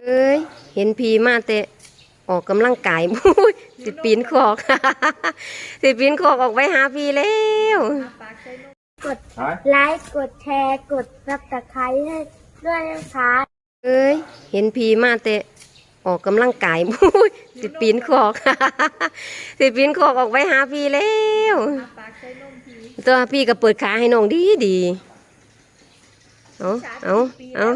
เอ้ย เห็นพีมาแต่ออกกำลังกายอุ๊ยสิปีนคอก สิปีนคอกออกไปหาพีแล้วกดไลค์กดแชร์กดซับสไครต์ให้ด้วยนะคะเอ้ย เห็นพีมาแต่ออกกำลังกายอุ๊ยสิปีนคอกสิปีนคอกออกไปหาพีแล้วตัวพี่ก็เปิดขาให้น้องดีดีเอาเอาเอา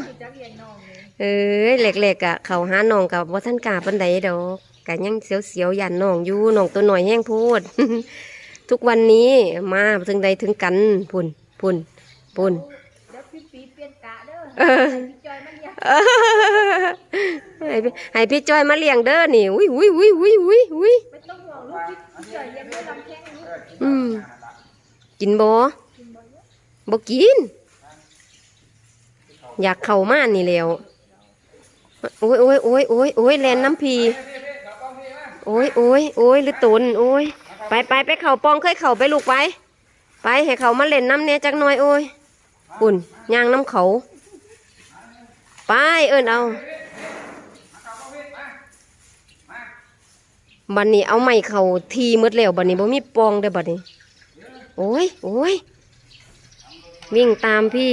เอ้ยเล็กๆอะเขาหาน้องกับว่าท่านกล้าปันใดดอกกะยังเสียวๆยันน้องอยู่น้องตัวหน่อยแห้งโพูด ทุกวันนี้มาถึงใดถึงกันพุ่นพุ่นพุ่นเดี๋ยวพี่ปีเปลี่ยนกะเด้อเออพี่จอยมันอยากเออให้พี่ให้พี่จ้อยมาเลี้ยงเด้อนี่อุ้ยอุ้ยอุ้ยอุ้ยอุ้ยอุ้ยไม่ต้องห่วงลูกพี่พี่จอยเลี้ยงด้วยลำแข้งลูกอืมกินบ่บ่กิน อยากเข้ามานี่แล้ว โอ้ยโอ้ยโอ้ยโอ้ยโอ้ยแลนน้ำพีโอ้ยโอ้ยโอ้ยหรือตุนโอ้ยไปไปไปเข่าปองเคยเข่าไปลูกไป ไปให้เขามาเล่นน้ำเนี่ยจักหน่อยโอ้ยปุ่นยางน้ำเขา ไปเอิ้นเอาบัดนี้เอาไม้เขาทีหมดแล้วบัดนี้บ่มีปองเด้บัดนี้ โอ้ยโอ้ยวิ่งตามพี่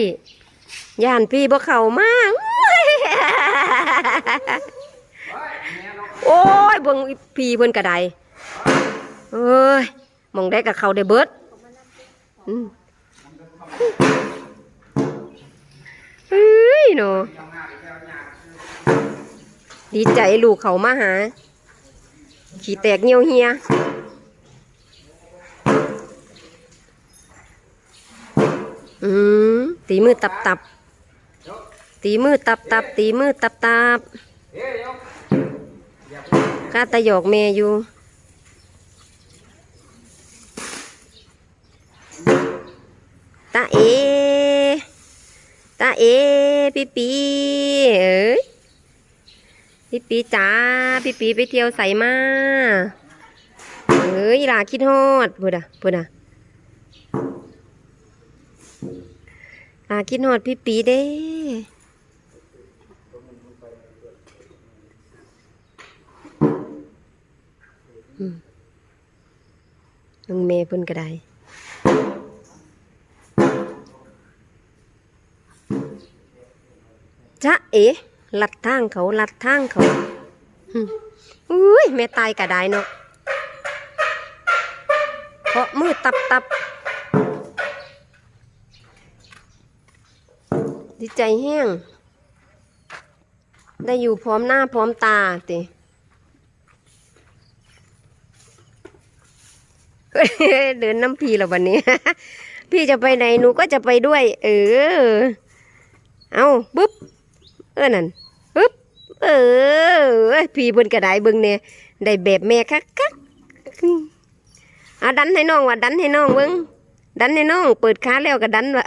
ย่านพี่บ่เข้ามา โอ้ยเบิ่งพีเพิ่นกระไดเอ้ยมองได้กับเขาได้เบิดเฮ้ยหนูดีใจลูกเขามาหา ขี่แตกเหี่ยวเฮียอืมตีมือตับตับ ตีมือตับตับตีมือตับตับข้าตะหยอกแม่อยู่ตาเอตาเอพี่ปีเอ้ยพี่ปีจ้าพี่ปีไปเที่ยวใส่มาเอ้ยหลาคิดฮอดพูดอะพูดอะลาคิดหอดพี่ปีเด้อืมน้อง เพิ่นก็ได้จ๊ะเอ๋ลัดทางเขาลัดทางเขาอุ้ยแม่ตายก็ได้เนาะเพราะมือตับตับดีใจแห้ง ได้อยู่พร้อมหน้าพร้อมตาติ เดินน้ำพีแล้ววันนี้ พี่จะไปไหนหนูก็จะไปด้วย เออ เอาปุ๊บ เออนั่นปุ๊บ เออ พี่เบิ่นกระไดเบิ่งเนี่ยได้แบบแม่คักคักอะดันให้น้องว่ะดันให้น้องเบิ่งดันให้น้อง เปิดขาแล้วก็ดันว่ะ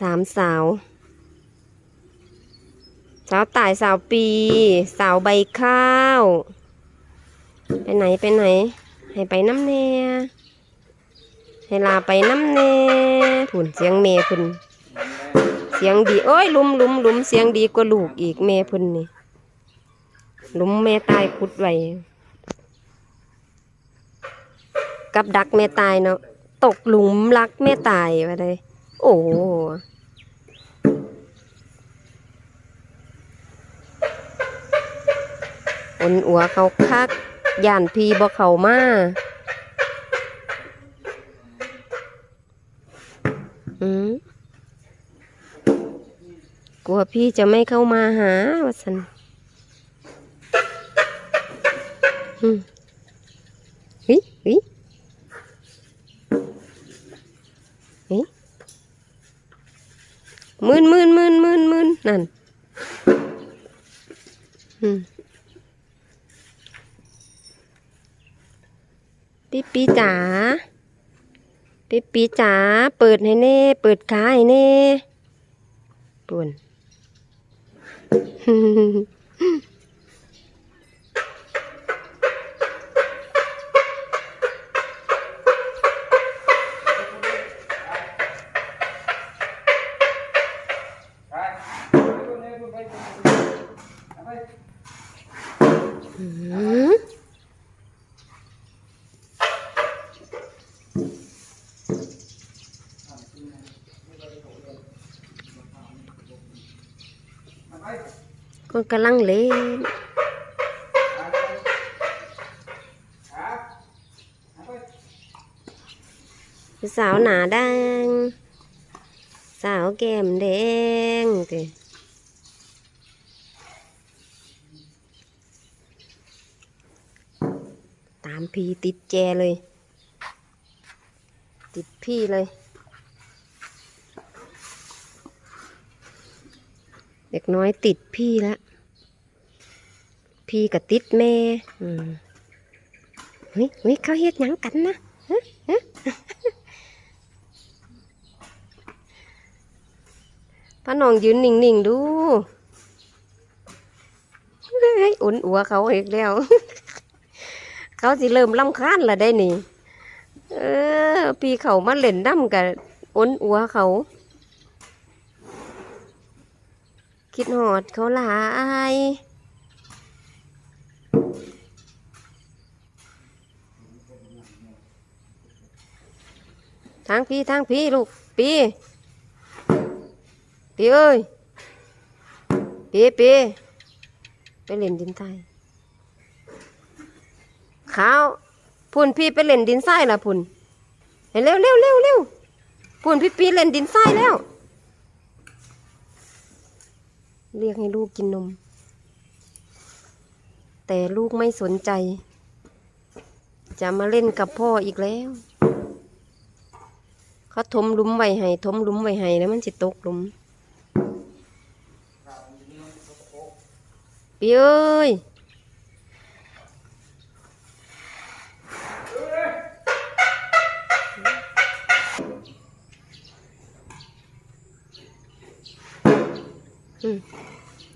สามสาว สาวตายสาวปี สาวใบข้าว ไปไหนไปไหน ให้ไปน้ำแน่ให้ลาไปน้ำแน่ผุนเสียงเมย์พุ่นเสียงดีโอ้ยลุมลุมลุมเสียงดีกว่าลูกอีกเมย์พุ่นนี่ลุมแม่ตายคุดไว้กับดักแม่ตายเนาะตกหลุมรักแม่ตายไปเลยโอ้ อนอัวเขาคักย่านพีบ่เขามาอืมกลัวพี่จะไม่เข้ามาหาวะสันอืมเฮ้ยเฮ้ยมืนมืนมืนมืนมืนนั่นอืม ปี้จ๋าปีปีจ๋าเปิดให้แน่ เปิดขาให้แน่ปุ่นอืม มคนกำลังเล่นสาวหนาดังสาวแก้มแดงเตตามพี่ติดแจเลย ติดพี่เลย เด็กน้อยติดพี่แล้ว พี่กับติดแม่อืมเฮ้ยเฮ้ยเขาเฮ็ดหยังกันนะฮะฮะน้องยืนนิ่งๆดูเฮ้ยอุ่นอัวเขาอีกแล้ว เขาสิเริ่มลำคาญละได้นี่ เออปีเขามาเล่นน้ำกับอุ่นอัวเขา คิดหอดเขาหลาย ทางพี่ทางพี่ลูกปีปีเอ้ยปีปีไปเล่นดินใต้ขาวพุ่นพี่ไปเล่นดินทรายละพุ่นเห็นเร็วเร็วเร็วเร็วพุ่นพี่ปีเล่นดินทรายแล้ว เรียกให้ลูกกินนม แต่ลูกไม่สนใจ จะมาเล่นกับพ่ออีกแล้ว เขาถมลุมไว้ให้ถมลุมไว้ให้แล้วมันสิตกลุมปีเอ้ย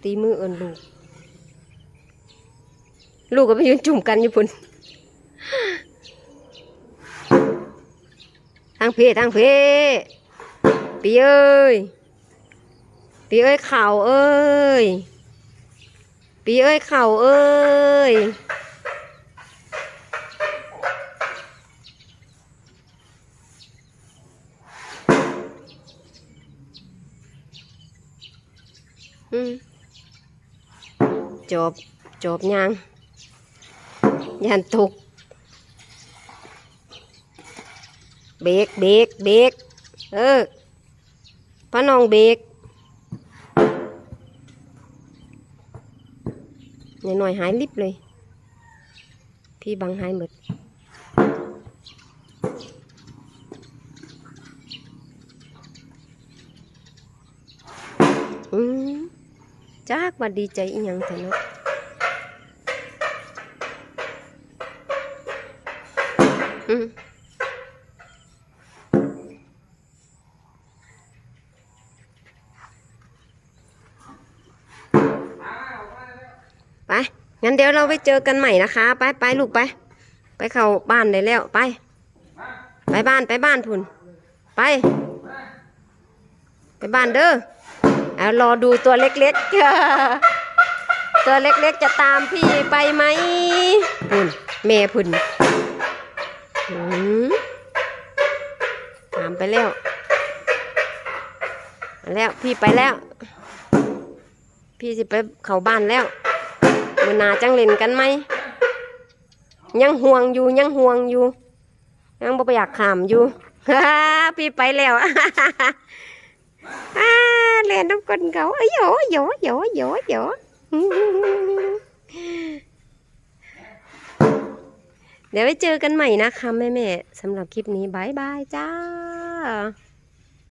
ตีมือเอินลูก ลูกก็ไปยืนจุ่มกันอยู่พุ่นทางเพทางเพปีเอ้ยปีเอ้ยเข่าเอ้ยปีเอ้ยเข่าเอ้ยอืมจบ จบยัง ยันตกเบรกเบรกเบรกเออป้าน้องเบ ไป งั้นเดี๋ยวเราไปเจอกันใหม่นะคะ ไปไปลูกไป ไปเข้าบ้านได้แล้ว ไป ไปบ้านไปบ้านพุ่น ไป ไปบ้านเด้อเอารอดูตัวเล็กๆ ตัวเล็กๆจะตามพี่ไปไหมพุ่นแม่พุ่น หืมตามไปแล้วมาแล้วพี่ไปแล้ว พี่สิไปเข้าบ้านแล้วมือหนาจังเล่นกันไหม ยังห่วงอยู่ยังห่วงอยู่ ยังบ่อยากขามอยู่พี่ไปแล้วเล่นน้ำก้นเขาเอ้ยโยโยโยโยโย เดี๋ยวไว้เจอกันใหม่นะคะแม่แม่สำหรับคลิปนี้บายบายจ้า